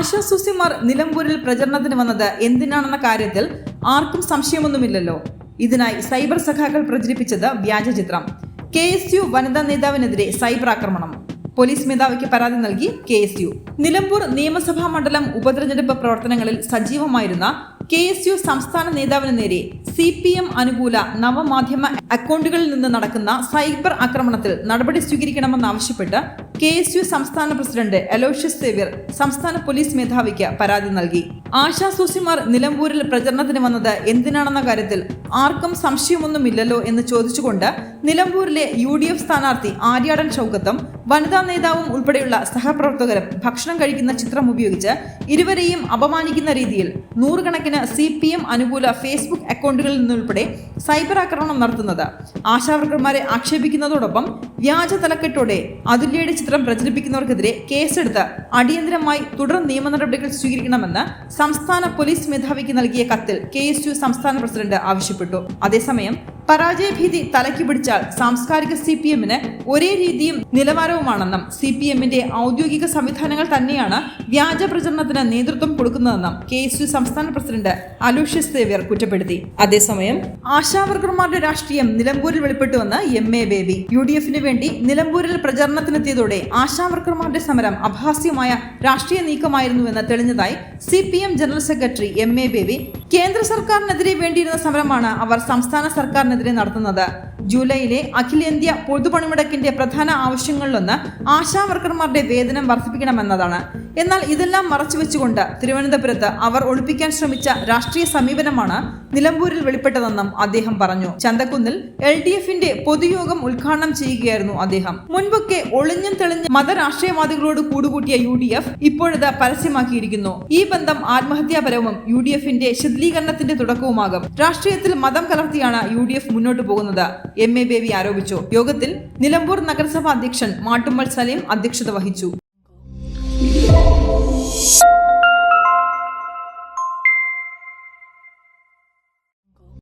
ആശാ നിലമ്പൂരിൽ പ്രചരണത്തിന് വന്നത് എന്തിനാണെന്ന കാര്യത്തിൽ ആർക്കും സംശയമൊന്നുമില്ലല്ലോ. ഇതിനായി സൈബർ സഖാക്കൾ പ്രചരിപ്പിച്ചത് വ്യാജചിത്രം കെ എസ് യു വനിതാ നേതാവിനെതിരെ സൈബർ ആക്രമണം. പോലീസ് മേധാവിക്ക് പരാതി നൽകി കെ എസ് യു. നിലമ്പൂർ നിയമസഭാ മണ്ഡലം ഉപതെരഞ്ഞെടുപ്പ് പ്രവർത്തനങ്ങളിൽ സജീവമായിരുന്ന കെ എസ് യു സംസ്ഥാന നേതാവിന് നേരെ സി പി എം അനുകൂല നവമാധ്യമ അക്കൗണ്ടുകളിൽ നിന്ന് നടക്കുന്ന സൈബർ ആക്രമണത്തിൽ നടപടി സ്വീകരിക്കണമെന്നാവശ്യപ്പെട്ട് കെ എസ് യു സംസ്ഥാന പ്രസിഡന്റ് അലോഷ്യസ് സേവ്യർ സംസ്ഥാന പോലീസ് മേധാവിക്ക് പരാതി നൽകി. ആശാ സുസിമാർ നിലമ്പൂരിൽ പ്രചരണത്തിന് വന്നത് എന്തിനാണെന്ന കാര്യത്തിൽ ആർക്കും സംശയമൊന്നുമില്ലല്ലോ എന്ന് ചോദിച്ചുകൊണ്ട് നിലമ്പൂരിലെ യു ഡി എഫ് സ്ഥാനാർത്ഥി ആര്യാടൻ ഷൗക്കത്തും വനിതാ നേതാവും ഉൾപ്പെടെയുള്ള സഹപ്രവർത്തകരും ഭക്ഷണം കഴിക്കുന്ന ചിത്രം ഉപയോഗിച്ച് ഇരുവരെയും അപമാനിക്കുന്ന രീതിയിൽ നൂറുകണക്കിന് സി പി എം അനുകൂല ഫേസ്ബുക്ക് അക്കൗണ്ടുകളിൽ നിന്നുൾപ്പെടെ സൈബർ ആക്രമണം നടത്തുന്നത്. ആശാവർക്കർമാരെ ആക്ഷേപിക്കുന്നതോടൊപ്പം വ്യാജ തലക്കെട്ടോടെ അതുല്യയുടെ ചിത്രം പ്രചരിപ്പിക്കുന്നവർക്കെതിരെ കേസെടുത്ത് അടിയന്തരമായി തുടർ നിയമ നടപടികൾ സ്വീകരിക്കണമെന്ന് സംസ്ഥാന പോലീസ് മേധാവിക്ക് നൽകിയ കത്തിൽ കെ സംസ്ഥാന പ്രസിഡന്റ് ആവശ്യപ്പെട്ടു. അതേസമയം പരാജയഭീതി തലയ്ക്ക് പിടിച്ചാൽ സാംസ്കാരിക സി പി എമ്മിന് ഒരേ രീതിയും നിലവാരവുമാണെന്നും സി പി എമ്മിന്റെ ഔദ്യോഗിക സംവിധാനങ്ങൾ തന്നെയാണ് വ്യാജ പ്രചരണത്തിന് നേതൃത്വം കൊടുക്കുന്നതെന്നും കെ എസ് യു സംസ്ഥാന പ്രസിഡന്റ് അലൂഷ്യസ് സേവ്യർ കുറ്റപ്പെടുത്തി. അതേസമയം ആശാവർക്കർമാരുടെ രാഷ്ട്രീയം നിലമ്പൂരിൽ വെളിപ്പെട്ടുവെന്ന് M A Baby. U D എഫിന് വേണ്ടി നിലമ്പൂരിൽ പ്രചരണത്തിനെത്തിയതോടെ ആശാവർക്കർമാരുടെ സമരം അഭാസ്യമായ രാഷ്ട്രീയ നീക്കമായിരുന്നുവെന്ന് തെളിഞ്ഞതായി C P M general secretary M A Baby കേന്ദ്ര സർക്കാരിനെതിരെ വേണ്ടിയിരുന്ന സമരമാണ് അവർ സംസ്ഥാന സർക്കാരിനെതിരെ നടത്തുന്നത്. ജൂലൈയിലെ അഖിലേന്ത്യാ പൊതുപണിമുടക്കിന്റെ പ്രധാന ആവശ്യങ്ങളിലൊന്ന് ആശാ വർക്കർമാരുടെ വേതനം വർദ്ധിപ്പിക്കണമെന്നതാണ്. എന്നാൽ ഇതെല്ലാം മറച്ചുവെച്ചുകൊണ്ട് തിരുവനന്തപുരത്ത് അവർ ഒളിപ്പിക്കാൻ ശ്രമിച്ച രാഷ്ട്രീയ സമീപനമാണ് നിലമ്പൂരിൽ വെളിപ്പെട്ടതെന്നും അദ്ദേഹം പറഞ്ഞു. ചന്തക്കുന്നിൽ എൽ ഡി എഫിന്റെ പൊതുയോഗം ഉദ്ഘാടനം ചെയ്യുകയായിരുന്നു അദ്ദേഹം. മുൻപൊക്കെ ഒളിഞ്ഞും തെളിഞ്ഞ മതരാഷ്ട്രീയവാദികളോട് കൂടുകൂട്ടിയ യു ഡി എഫ് ഇപ്പോഴത് പരസ്യമാക്കിയിരിക്കുന്നു. ഈ ബന്ധം ആത്മഹത്യാപരവും യു ഡി എഫിന്റെ ശിഥിലീകരണത്തിന്റെ തുടക്കവുമാകും. രാഷ്ട്രീയത്തിൽ മതം കലർത്തിയാണ് യു ഡി എഫ് മുന്നോട്ട് പോകുന്നത്. എം എ ബേബി ആരോപിച്ചു. യോഗത്തിൽ നിലമ്പൂർ നഗരസഭാ അധ്യക്ഷൻ മാട്ടുമ്മൽ സലീം അധ്യക്ഷത വഹിച്ചു.